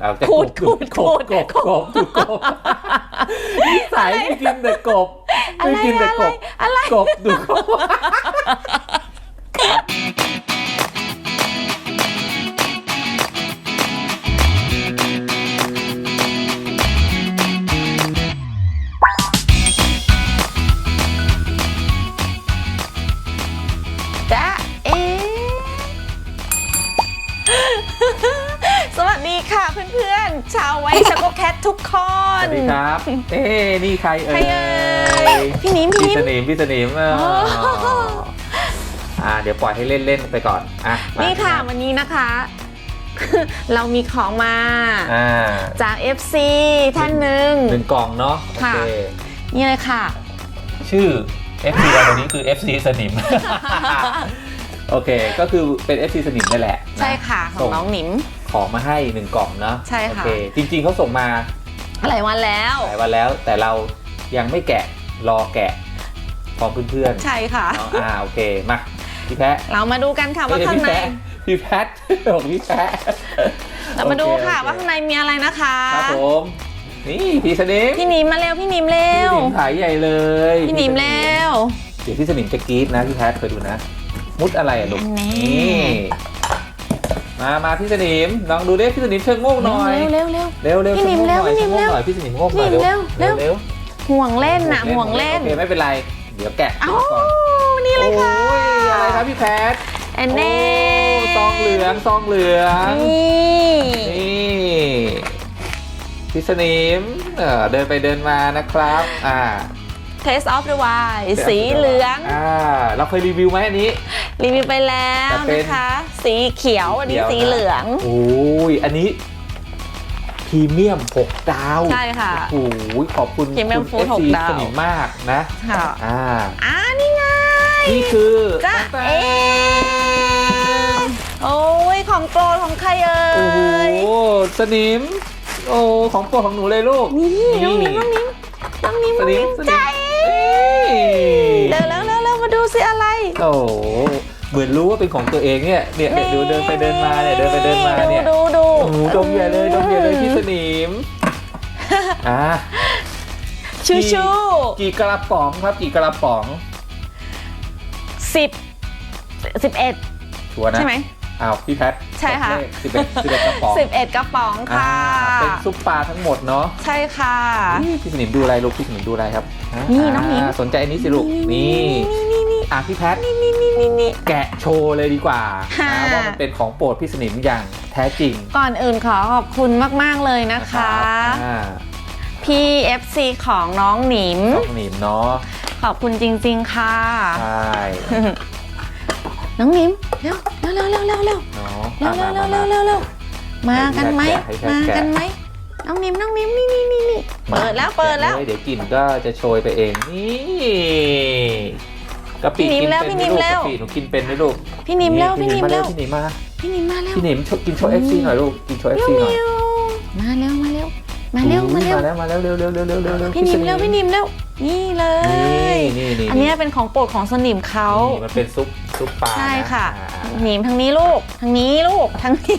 เอาจะขูดกบขูดกบกบกบดูกบนิสัยไม่กินแต่กบอะไรไม่กินแต่กบอะไรกบดูกบ ค่ะเพื่อนๆ ชาวไว้ชโกแคททุกคสนวัสดีครับ เอ๊ะนี่ใครเอ่ใครยเอ่ยพี่นิ้มพี่พี่นิ้สมนิมพี่สนิมเอออ๋ออ่าเดี๋ยวปล่อยให้เล่นเล่นๆไปก่อนอะมานี่ค่ะวันนี้นะคะ เรามีของมา อ่าจาก FC ท่านหนึ่ง หนึ่งกล่องเนาะโอค่ะ เคนี่เลยค่ะ ชื่อ FC เราตัวนี้คือ FC สนิม โอเค ก็คือเป็น FC สนิมนั่นแหละนใช่ค่ะ ขอส่งน้องหนิม ของมาให้หนึ่งกล่องเนาะใช่ค่ะ โอเคจริงๆเขาส่งมาหลายวันแล้ว หลายวันแล้ว แต่เรายังไม่แกะรอแกะพร้อมเพื่อนๆใช่ค่ะ เนาะอ่าโอเคมาพี่แพะเรามาดูกันค่ะว่าเอ้ยข้างในพี่แพะพี่แพะบอกพี่แพะเรามาดูค่ะโอเว่าข้างในมีอะไรนะคะครับผม นี่พี่สนิมพี่หนิมมาเร็วพี่หนิมเร็พี่วสนิมถ่ายใหญ่เลยพี่หนิมเร็ว เดี๋ยวพี่สนิมจะกรี๊ดนะพี่แพทเคยดูนะ มุดอะไรอะลูกอันนี้นี่ มามาพี่สนิมลองดูดิพี่สนิมเชิงโง่หน่อยเร็วเร็วเร็ว เร็วเร็วพี่หนิมเชิงโง่หน่อยเร็วพี่หนิมเชิงโง่หน่อยพี่สนิมโง่หน่อยพี่หนิมเร็วเร็วเร็วห่วงเล่นน่ะห่วงเล่นโอเคไม่เป็นไร เดี๋ยวแกะเอ้าก่อนนี่เลยค่ะโอ้ยอะไรครับพี่แพทแอนเน่โอ้ซองเหลืองซองเหลืองนี่นี่พี่สนิมเออเดินไปเดินมานะครับ อ่า Taste of the Wild สีเหลืองอ่าเราเคยรีวิวไหมอันนี้ รีวิวไปแล้วแต่เป็นนะคะ สีเขียวอันนี้เขียวนะสีเหลืองโอ้ยอันนี้พรีเมียม 6 ดาว ใช่ค่ะโอ้ยขอบคุณพรีเมียมคุณฟู้ด FC หกดาวสนิมมากนะค่ะอ่าอ่านี่ไง นี่คือจ้าแป้งเอ๊ะโอ้ยของโปรดของใครเอ่โอ้โหยสนิม โอ้ของโปรดของหนูเลยลูก นี่น้องนิ้มน้องนิ้มน้องนิ้มสน้องนิมนิ้มสนิใจม โอ้โหเหมือนรู้ว่าเป็นของตัวเองเนี่ยเนี่ยเนี่ยดูเดินไปเดินมาเนี่ยเดินไปเดินมาเนี่ยดูดูโอ้โหดมใหญ่เลยดมใหญ่เลยพี่สนิมอ่าชูชูกี่กระป๋องครับกี่กระป๋องสิบสิบเอ็ดชัวร์นะใช่ไหมอ้าวพี่แพทใช่ค่ะสิบเอ็ดสิบเอ็ดกระป๋องสิบเอ็ดกระป๋องอ่าค่ะเป็นซุปปลาทั้งหมดเนาะใช่ค่ะนี่พี่สนิมดูอะไรลูกพี่สนิมดูอะไรครับฮะนี่น้องหนิมาสนใจอันนี้สิลูกนี่นี่นี่นี่ อะพี่แพทนี่นี่นี่นี่ แกะโชว์เลยดีกว่าค่ะ นะว่ามันเป็นของโปรดพี่สนิมอย่างแท้จริงก่อนอื่นขอขอบคุณมากๆเลยนะนะคะอ่าพี่ FC ของน้องหนิม น้องสนิมเนาะขอบคุณจริง ๆ ค่ะ ใช่น้องหนิมเร็วเร็วเร็วเร็วเร็วเร็วเนาะเร็วอะเร็วมาเร็วมาเร็วเร็วมากันไหมให้แพทย์มาแกะกันไหมน้องหนิมน้องหนิมนี่นี่นี่นี่เปิดแล้วเปิดแล้ว เดี๋ยวกลิ่นก็จะโชยไปเองนี่ กะปิพี่กินิ่นมแล้วเป็นพี่ไหมนิ่มลูกแล้วกะปิหนูกินเป็นไหมลูกพี่หนิมเร็วพี่หนิมมาเร็วพี่หนิมมาพี่หนิมมาเร็วพี่หนิมกินโชว์อื FC มหน่อยลูกกินโชว์ FC หน่อยมาเร็วมาเร็วมาเร็วมาเร็วมาแล้วมาแล้วเร็วเร็วเร็วเร็วเร็วเร็วพี่หนิมเร็วพี่หนิมเร็วนี่เลนี่ย นี่นี่อันเนี้ยเป็นของโปรดของสนิมเขานี่มันเป็นซุปซุปปลาใช่ค่ะนอ่าหนิมทางนี้ลูกทางนี้ลูกทางนี้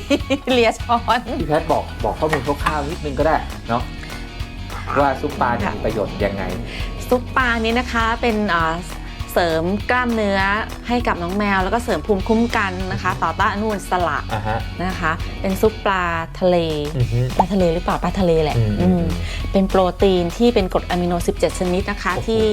เลียช้อน พี่แพทย์บอกบอกข้อมูลคร่าวๆนิดนึงก็ได้เนาะว่าซุปปลาเนี่ยมีประโยชน์ยังไง ซุปปลานี้นะคะเป็นเอ่อ เสริมกล้ามเนื้อให้กับน้องแมว แล้วก็เสริมภูมิคุ้มกันนะคะ ต่อต้านอนุมูลอิสระอ่าฮะ นะคะ เป็นซุปปลาทะเลอือฮึปลาทะเลหรือเปล่าปลาทะเลแหละอืมอืมเป็นโปรตีนที่เป็นกรดอะมิโน 17 ชนิดนะคะโอ้โห ที่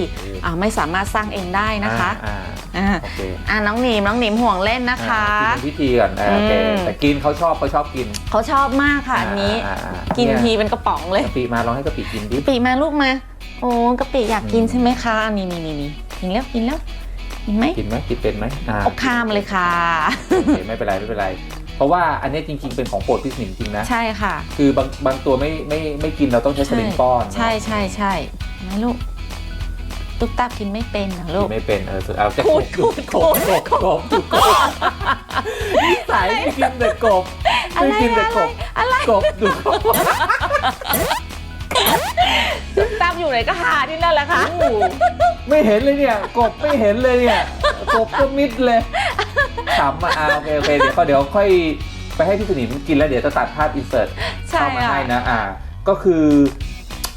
อ่าไม่สามารถสร้างเองได้นะคะอ่าอ่าอ่าโอเคอ่าน้องหนิมน้องหนิมห่วงเล่นนะคะ อ่ากินเป็นพิธีก่อนอ่าโอเคอืม แต่กินเขาชอบเขาชอบกินเขาชอบมากค่ะอันนี้อ่าอ่าอ่ากินเยทีเป็นกระป๋องเลย กะปิมาลองให้กะปิกินดิ กะปิมาลูกมา โอ้กะปิอยากกินอืม ใช่ไหมคะนี่นี่นี่นี่ กินแล้วกินแล้วกินไหมกินไหมกินเป็นไหมอ่าเอาข้ามเลยค่ะโอเคไม่เป็นไรไม่เป็นไร เพราะว่าอันนี้จริง ๆ เป็นของโปรดพี่สนิมจริงนะ ใช่ค่ะ คือบางบางตัวไม่ไม่ไม่กินเราต้องใช้สลิงป้อนใช่ใช่ใช่ไหมลูกตุ๊กตากินไม่เป็นเหรอลูกิกนไม่เป็นเออสุดเอาจะขูดกบขูดกบกบกบกบกบนิสัยไม่กินแต่กบไม่กินแต่กบอะไรกบดูกบ ตุ๊กตาอยู่ไหนก็หาที่นั่นแหละค่ะ ไม่เห็นเลยเนี่ย กบไม่เห็นเลยเนี่ย กบก็มิดเลยขำอะอ่าโอเคโอเคเดี๋ยวเขาเดี๋ยวค่อยไปให้พี่สนิมกินแล้วเดี๋ยวจะตัดภาพอินเสิร์ตเข้ามาให้นะอ่า ก็คือ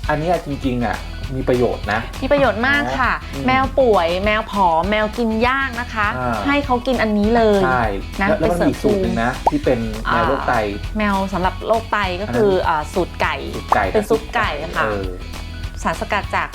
อันเนี้ยจริงๆอะ มีประโยชน์นะ มีประโยชน์มากค่ะอืมแมวป่วย แมวผอมแมวกินย่างนะคะ อ่า ให้เขากินอันนี้เลยใช่นะแล้วแล้วมันไปเสริมมีอีกสูตรหนึ่งนะ ที่เป็นแมวโรคไต แมวสำหรับโรคไตก็คืออาสูตรไก่สูตรไก่เป็นซุปไก่ค่ะ เออสารสกัดจาก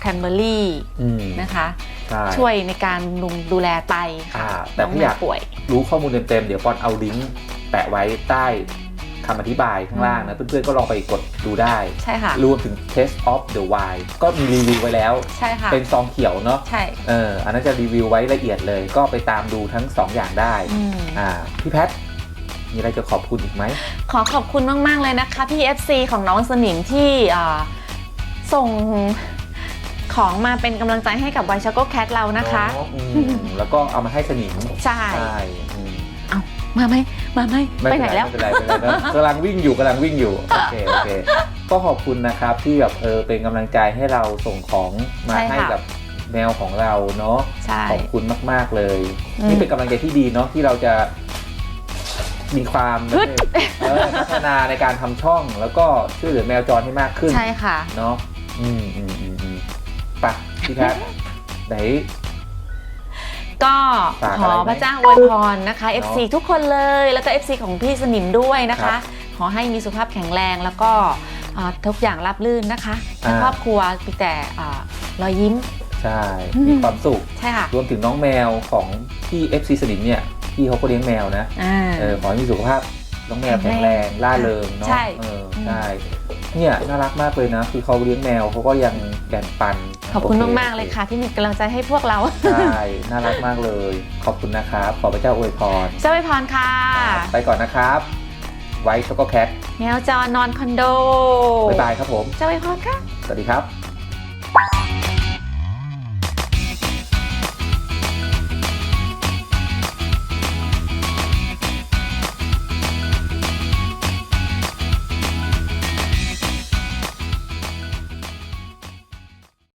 แคนเบอรี่าอืม cranberry นะคะ ใช่ช่วยในการดูดูแลไตค่ะอ่าแต่น้องถ้าแมอยาวกป่วย รู้ข้อมูลเต็มๆ เดี๋ยวปอนเอาลิงก์แปะไว้ใต้คำอธิบายข้างล่างนะ เพื่อนๆก็ลองไปกดดูได้ ใช่ค่ะ รวมถึง Test of the Wild ก็มีรีวิวไว้แล้ว ใช่ค่ะ เป็นซองเขียวเนาะใช่ เอออันนั้นจะรีวิวไว้ละเอียดเลย ก็ไปตามดูทั้ง 2 อย่างได้อืม อ่าพี่แพทมีอะไรจะขอบคุณอีกไหม ขอขอบคุณมาก ๆ เลยนะคะพี่ FC ของน้องสนิมที่อ่าส่งของมาเป็นกำลังใจให้กับไวช็อกโกแคทเรานะคะเนาอืมแล้วก็เอามาให้สนิมใช่ ใช่อืมเอามาไหม มาไหมไปไหนแล้วไม่เป็นไรไม่เป็นไรไม่เป็นไรเนอะกำลังวิ่งอยู่กำลังวิ่งอยู่โอเคโอเคก็ขอบคุณนะครับที่แบบเออเป็นกำลังใจให้เราส่งของมาใช่ค่ะให้กับแมวของเราเนาะใช่ขอบคุณมาก ๆเลยอืมนี่เป็นกำลังใจที่ดีเนาะที่เราจะมีความฮึดเออพัฒนาในการทำช่อง แล้วก็ช่วยเหลือแมวจรให้มากขึ้นใช่ค่ะเนาะอืมอืมอืมอืมไปะพี่แพทไหน ก็ฝากขอะไรอไหมพระเจ้าอวยพรนะคะเนอะ FC ทุกคนเลย แล้วก็ FC ของพี่สนิมด้วยนะครัคะบขอให้มีสุขภาพแข็งแรงแล้วก็อ่าทุกอย่างราบรื่นนะคะทั้งอ่าครอบครัวมีแต่อ่ารอยยิ้มใช่อืมมีความสุขใช่ค่ะรวมถึงน้องแมวของพี่ FC สนิมเนี่ยพี่เขาก็เลี้ยงแมวนะอ่าเออขอให้มีสุขภาพ น้องแมวแข็งแรงล่าเริงเนาะใช่ เออใช่เนี่ยน่ารักมากเลยนะ คือเขาเลี้ยงแมวเขาก็ยังแบ่งปันขอบคุณโมาก ๆ เลยค่ะ ที่มีกำลังใจให้พวกเราใช่น่ารักมากเลย ขอบคุณนะครับ ขอพระเจ้าอวยพร เจ้าไวยพรค่ะ ไปก่อนนะครับ ไว้ช็อกโกแคทแมวจอนอนคอนโดบ๊ายบายครับผม เจ้าไวยพรค่ะ สวัสดีครับ